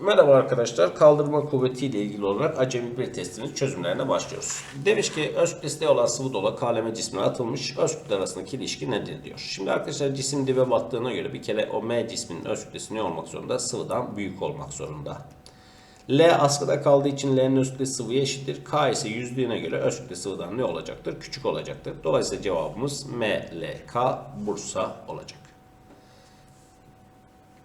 Merhaba arkadaşlar. Kaldırma kuvveti ile ilgili olarak acemi bir testinin çözümlerine başlıyoruz. Demiş ki öz kütlesi olan sıvı dola kaleme cismine atılmış. Öz kütle arasındaki ilişki nedir diyor. Şimdi arkadaşlar cisim dibe battığına göre bir kere o M cisminin öz kütlesi ne olmak zorunda? Sıvıdan büyük olmak zorunda. L askıda kaldığı için L'nin öz kütlesi sıvıya eşittir. K ise yüzlüğüne göre öz kütle sıvıdan ne olacaktır? Küçük olacaktır. Dolayısıyla cevabımız M, L, K, Bursa olacak.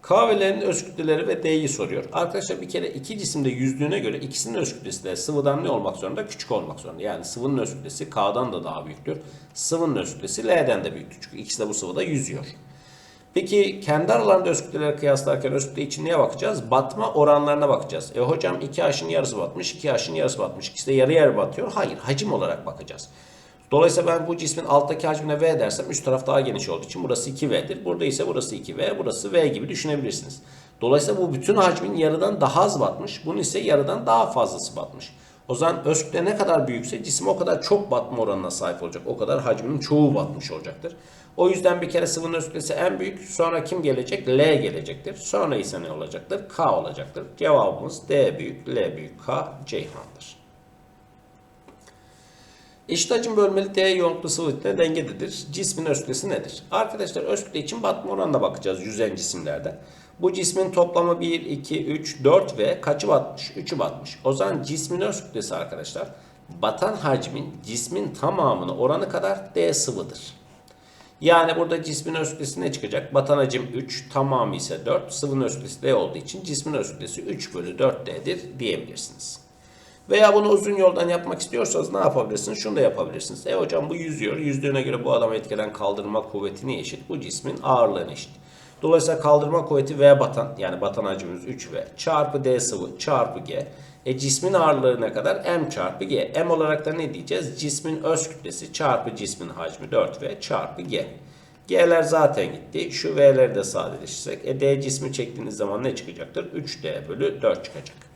K ve öz kütleleri ve D'yi soruyor. Arkadaşlar bir kere iki cisimde yüzdüğüne göre ikisinin öz kütlesi de sıvıdan ne olmak zorunda? Küçük olmak zorunda. Yani sıvının öz kütlesi K'dan da daha büyüktür. Sıvının öz kütlesi L'den de büyüktür. Çünkü ikisi de bu sıvıda yüzüyor. Peki kendi aralarında öz kütleleri kıyaslarken öz kütle için neye bakacağız? Batma oranlarına bakacağız. E hocam 2H'ın yarısı batmış, 2H'ın yarısı batmış. İkisi de yarı yarı batıyor. Hayır, hacim olarak bakacağız. Dolayısıyla ben bu cismin alttaki hacmine V dersem üst taraf daha geniş olduğu için burası 2V'dir. Burada ise burası 2V, burası V gibi düşünebilirsiniz. Dolayısıyla bu bütün hacmin yarıdan daha az batmış. Bunun ise yarıdan daha fazlası batmış. O zaman öz ne kadar büyükse cisim o kadar çok batma oranına sahip olacak. O kadar hacmin çoğu batmış olacaktır. O yüzden bir kere sıvının öz en büyük. Sonra kim gelecek? L gelecektir. Sonra ise ne olacaktır? K olacaktır. Cevabımız D büyük, L büyük, K Ceyhan'dır. Eşit hacim bölmeli D yoğunluklu sıvı ile dengededir. Cismin öz nedir? Arkadaşlar öz kütle için batma oranına bakacağız yüzen cisimlerde. Bu cismin toplamı 1, 2, 3, 4 ve kaçı batmış? 3'ü batmış. O zaman cismin öz arkadaşlar batan hacmin cismin tamamını oranı kadar D sıvıdır. Yani burada cismin öz ne çıkacak? Batan hacim 3, tamamı ise 4. Sıvının öz D olduğu için cismin öz kütlesi 3 bölü 4D'dir diyebilirsiniz. Veya bunu uzun yoldan yapmak istiyorsanız ne yapabilirsiniz? Şunu da yapabilirsiniz. E hocam bu yüzüyor. Yüzdüğüne göre bu adama etkilen kaldırma kuvveti ne eşit? Bu cismin ağırlığına eşit. Dolayısıyla kaldırma kuvveti V batan yani batan hacmimiz 3V çarpı D sıvı çarpı G. E cismin ağırlığı ne kadar? M çarpı G. M olarak da ne diyeceğiz? Cismin öz kütlesi çarpı cismin hacmi 4V çarpı G. G'ler zaten gitti. Şu V'leri de sadeleştirsek. E D cismi çektiğiniz zaman ne çıkacaktır? 3D bölü 4 çıkacak.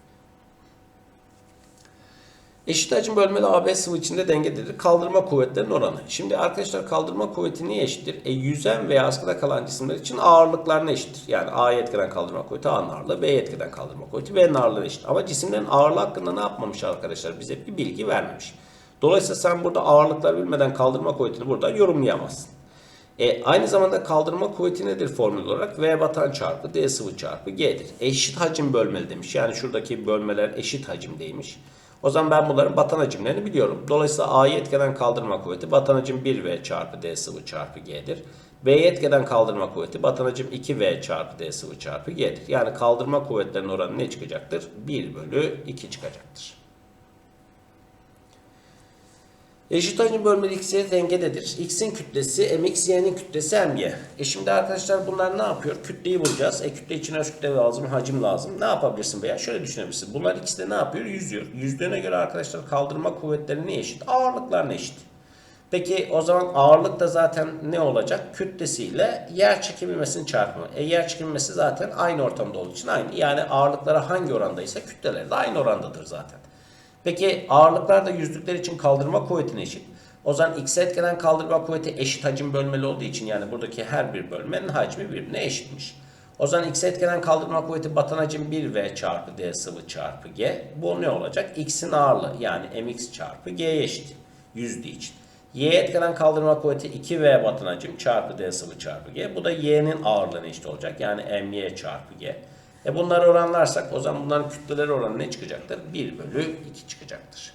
Eşit hacim bölmeli AB sıvı içinde dengededir. Kaldırma kuvvetlerinin oranı. Şimdi arkadaşlar kaldırma kuvveti niye eşittir? E, yüzen veya askıda kalan cisimler için ağırlıklarına eşittir. Yani A'ya etkiden kaldırma kuvveti A'nın ağırlığı, B'ye etkiden kaldırma kuvveti B'nin ağırlığına eşit. Ama cisimlerin ağırlığı hakkında ne yapmamış arkadaşlar? Bize bir bilgi vermemiş. Dolayısıyla sen burada ağırlıklar bilmeden kaldırma kuvvetini burada yorumlayamazsın. E, aynı zamanda kaldırma kuvveti nedir formül olarak? V batan çarpı D sıvı çarpı G'dir. Eşit hacim bölmeli demiş. Yani şuradaki bölmeler eşit hacimdeymiş. O zaman ben bunların batan hacimlerini biliyorum. Dolayısıyla A'yı etkeden kaldırma kuvveti batan hacim 1V çarpı D sıvı çarpı G'dir. B'yi etkeden kaldırma kuvveti batan hacim 2V çarpı D sıvı çarpı G'dir. Yani kaldırma kuvvetlerinin oranı ne çıkacaktır? 1 bölü 2 çıkacaktır. Eşit hacim bölmeli x'ye dengededir. X'in kütlesi mx, y'nin kütlesi my. E şimdi arkadaşlar bunlar ne yapıyor? Kütleyi bulacağız. E kütle için öz kütle lazım, hacim lazım. Ne yapabilirsin veya şöyle düşünebilirsin. Bunlar ikisi de ne yapıyor? Yüzüyor. Yüzdüğüne göre arkadaşlar kaldırma kuvvetleri ne eşit? Ağırlıklar ne eşit? Peki o zaman ağırlık da zaten ne olacak? Kütlesiyle yer çekilmesinin çarpımı. E yer çekilmesi zaten aynı ortamda olduğu için aynı. Yani ağırlıklara hangi orandaysa kütleleri de aynı orandadır zaten. Peki ağırlıklar da yüzlükler için kaldırma kuvvetine eşit. O zaman x'e etkilenen kaldırma kuvveti eşit hacim bölmeli olduğu için yani buradaki her bir bölmenin hacmi birbirine eşitmiş. O zaman x'e etkilenen kaldırma kuvveti batan hacim 1v çarpı d sıvı çarpı g. Bu ne olacak? x'in ağırlığı yani mx çarpı g'ye eşit. Yüzdüğü için. Y'ye etkilenen kaldırma kuvveti 2v batın hacim çarpı d sıvı çarpı g. Bu da y'nin ağırlığına eşit olacak. Yani my çarpı g. E bunları oranlarsak o zaman bunların kütleleri oranı ne çıkacaktır? 1 bölü 2 çıkacaktır.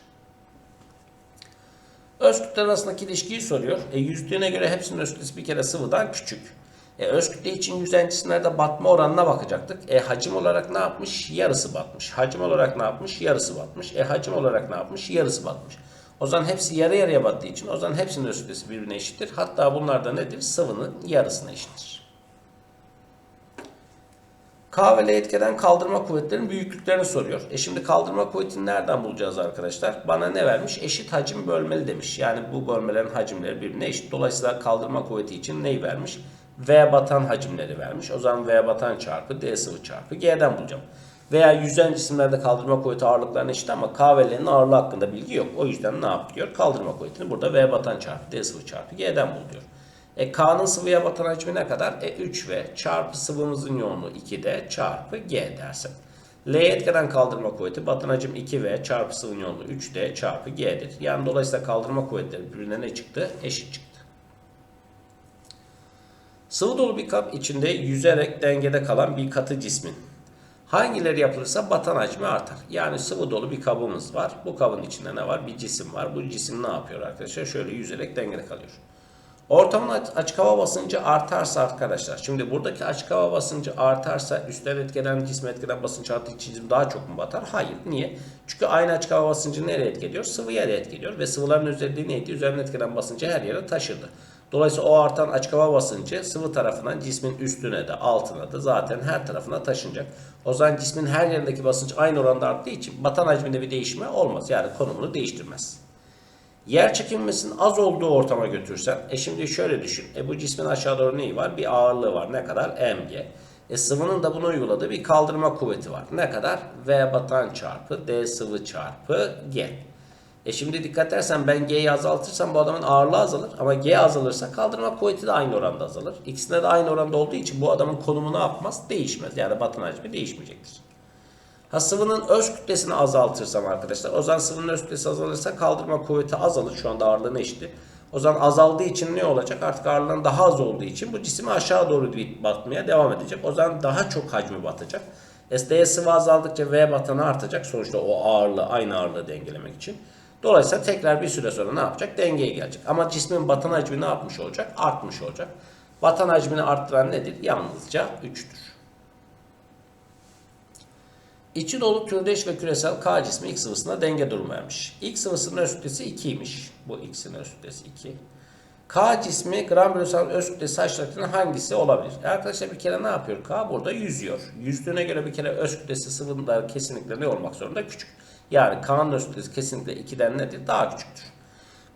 Öz kütleler arasındaki ilişkiyi soruyor. E yüzdüğüne göre hepsinin öz kütlesi bir kere sıvıdan küçük. E öz kütle için yüzen cisimlerde batma oranına bakacaktık. E hacim olarak ne yapmış? Yarısı batmış. Hacim olarak ne yapmış? Yarısı batmış. E hacim olarak ne yapmış? Yarısı batmış. O zaman hepsi yarı yarıya battığı için o zaman hepsinin öz kütlesi birbirine eşittir. Hatta bunlar da nedir? Sıvının yarısına eşittir. K ve L etkeden kaldırma kuvvetlerinin büyüklüklerini soruyor. E şimdi kaldırma kuvvetini nereden bulacağız arkadaşlar? Bana ne vermiş? Eşit hacim bölmeli demiş. Yani bu bölmelerin hacimleri birbirine eşit. Dolayısıyla kaldırma kuvveti için neyi vermiş? V batan hacimleri vermiş. O zaman V batan çarpı D sıvı çarpı G'den bulacağım. Veya yüzen cisimlerde kaldırma kuvveti ağırlıklarına eşit ama K ve L'nin ağırlığı hakkında bilgi yok. O yüzden ne yapıyor? Kaldırma kuvvetini burada V batan çarpı D sıvı çarpı G'den bul diyor. E, K'nın sıvıya batan hacmi ne kadar? E, 3V çarpı sıvımızın yoğunluğu 2D çarpı G dersem. L'ye etkeden kaldırma kuvveti batın hacim 2V çarpı sıvı yoğunluğu 3D çarpı G'dir. Yani dolayısıyla kaldırma kuvvetleri birbirine ne çıktı? Eşit çıktı. Sıvı dolu bir kap içinde yüzerek dengede kalan bir katı cismin hangileri yapılırsa batan hacmi artar. Yani sıvı dolu bir kabımız var. Bu kabın içinde ne var? Bir cisim var. Bu cisim ne yapıyor arkadaşlar? Şöyle yüzerek dengede kalıyor. Ortamın açık hava basıncı artarsa arkadaşlar. Şimdi buradaki açık hava basıncı artarsa üstten etkilenen cisim etkilenen basınç arttığı için cisim daha çok mu batar? Hayır. Niye? Çünkü aynı açık hava basıncı nereye etkiliyor? Sıvı yere etkiliyor. Ve sıvıların özelliği neydi? Üzerine etkilenen basıncı her yere taşırdı. Dolayısıyla o artan açık hava basıncı sıvı tarafından cismin üstüne de altına da zaten her tarafına taşınacak. O zaman cismin her yerindeki basınç aynı oranda arttığı için batan hacminde bir değişme olmaz. Yani konumunu değiştirmez. Yer çekilmesinin az olduğu ortama götürsen, e şimdi şöyle düşün. E bu cismin aşağı doğru neyi var? Bir ağırlığı var. Ne kadar? mg. E sıvının da buna uyguladığı bir kaldırma kuvveti var. Ne kadar? V batan çarpı D sıvı çarpı G. E şimdi dikkat edersen ben G'yi azaltırsam bu adamın ağırlığı azalır. Ama G azalırsa kaldırma kuvveti de aynı oranda azalır. İkisinde de aynı oranda olduğu için bu adamın konumu ne yapmaz? Değişmez. Yani batın hacmi değişmeyecektir. Ha sıvının öz kütlesini azaltırsam arkadaşlar. O zaman sıvının öz kütlesi azalırsa kaldırma kuvveti azalır. Şu anda ağırlığına eşittir. O zaman azaldığı için ne olacak? Artık ağırlığın daha az olduğu için bu cisim aşağı doğru batmaya devam edecek. O zaman daha çok hacmi batacak. SD'ye sıvı azaldıkça V batanı artacak. Sonuçta o ağırlığı aynı ağırlığı dengelemek için. Dolayısıyla tekrar bir süre sonra ne yapacak? Dengeye gelecek. Ama cismin batan hacmi ne yapmış olacak? Artmış olacak. Batan hacmini arttıran nedir? Yalnızca 3'tür. İçi dolu türdeş ve küresel K cismi X sıvısına denge durumu. X sıvısının öz kütlesi 2'ymiş. Bu X'in öz kütlesi 2. K cismi gram bölüsel öz kütlesi H hangisi olabilir? E arkadaşlar bir kere ne yapıyor? K burada yüzüyor. Yüzdüğüne göre bir kere öz kütlesi sıvının kesinlikle ne olmak zorunda? Küçük. Yani K'nın öz kütlesi kesinlikle 2'den nedir? Daha küçüktür.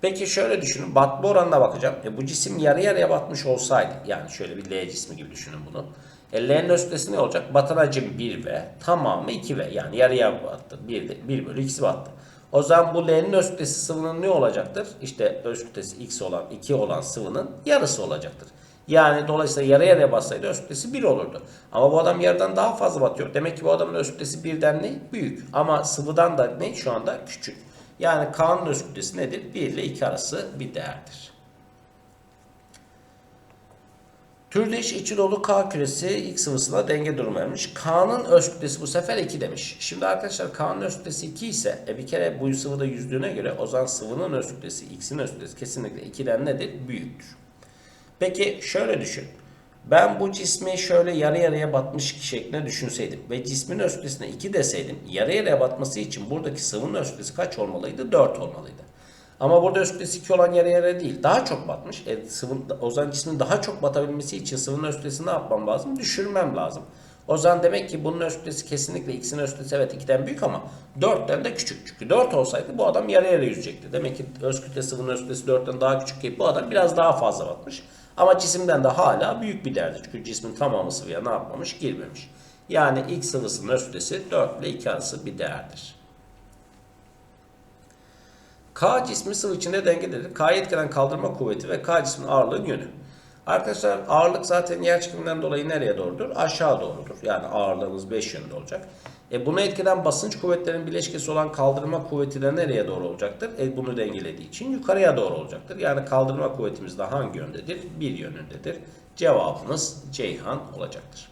Peki şöyle düşünün. Batma oranına bakacağım. E bu cisim yarı yarıya batmış olsaydı. Yani şöyle bir L cismi gibi düşünün bunu. E L'nin öz kütlesi ne olacak? Batan hacim 1V. Tamamı 2V. Yani yarıya battı. 1, 1 bölü 2'si battı. O zaman bu L'nin öz sıvının ne olacaktır? İşte öz kütlesi X olan 2 olan sıvının yarısı olacaktır. Yani dolayısıyla yarı yarıya bassaydı öz kütlesi 1 olurdu. Ama bu adam yarıdan daha fazla batıyor. Demek ki bu adamın öz kütlesi birden ne? Büyük. Ama sıvıdan da ne? Şu anda küçük. Yani K'nın öz kütlesi nedir? 1 ile 2 arası bir değerdir. Türdeş içi dolu K küresi X sıvısına denge durumu. K'nın öz kütlesi bu sefer 2 demiş. Şimdi arkadaşlar K'nın öz kütlesi 2 ise e bir kere bu sıvıda yüzdüğüne göre o zaman sıvının öz kütlesi X'in öz kütlesi kesinlikle 2'den nedir? Büyüktür. Peki şöyle düşün. Ben bu cismi şöyle yarı yarıya batmış şeklinde düşünseydim ve cismin öz kütlesine 2 deseydim yarı yarıya batması için buradaki sıvının öz kütlesi kaç olmalıydı? 4 olmalıydı. Ama burada öz kütlesi 2 olan yarı yarıya değil. Daha çok batmış. E, sıvın, o zaman cismin daha çok batabilmesi için sıvının öz ne yapmam lazım? Düşürmem lazım. O zaman demek ki bunun öz kütlesi kesinlikle x'in öz kütlesi evet 2'den büyük ama 4'ten de küçük. Çünkü 4 olsaydı bu adam yarı yarıya yüzecekti. Demek ki öz kütle sıvının öz kütlesi 4'ten daha küçük ki bu adam biraz daha fazla batmış. Ama cisimden de hala büyük bir değerdir. Çünkü cismin tamamı sıvıya ne yapmamış? Girmemiş. Yani X sıvısının öz kütlesi 4 ile 2 arası bir değerdir. K cismi sıvı içinde dengededir. K'ya etkilen kaldırma kuvveti ve K cismin ağırlığın yönü. Arkadaşlar ağırlık zaten yer çekiminden dolayı nereye doğrudur? Aşağı doğrudur. Yani ağırlığımız 5 yönde olacak. E buna etkilen basınç kuvvetlerinin bileşkesi olan kaldırma kuvveti de nereye doğru olacaktır? E bunu dengelediği için yukarıya doğru olacaktır. Yani kaldırma kuvvetimiz de hangi yöndedir? Bir yönündedir. Cevabımız Ceyhan olacaktır.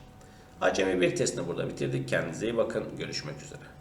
Acemi bir testini burada bitirdik. Kendinize iyi bakın. Görüşmek üzere.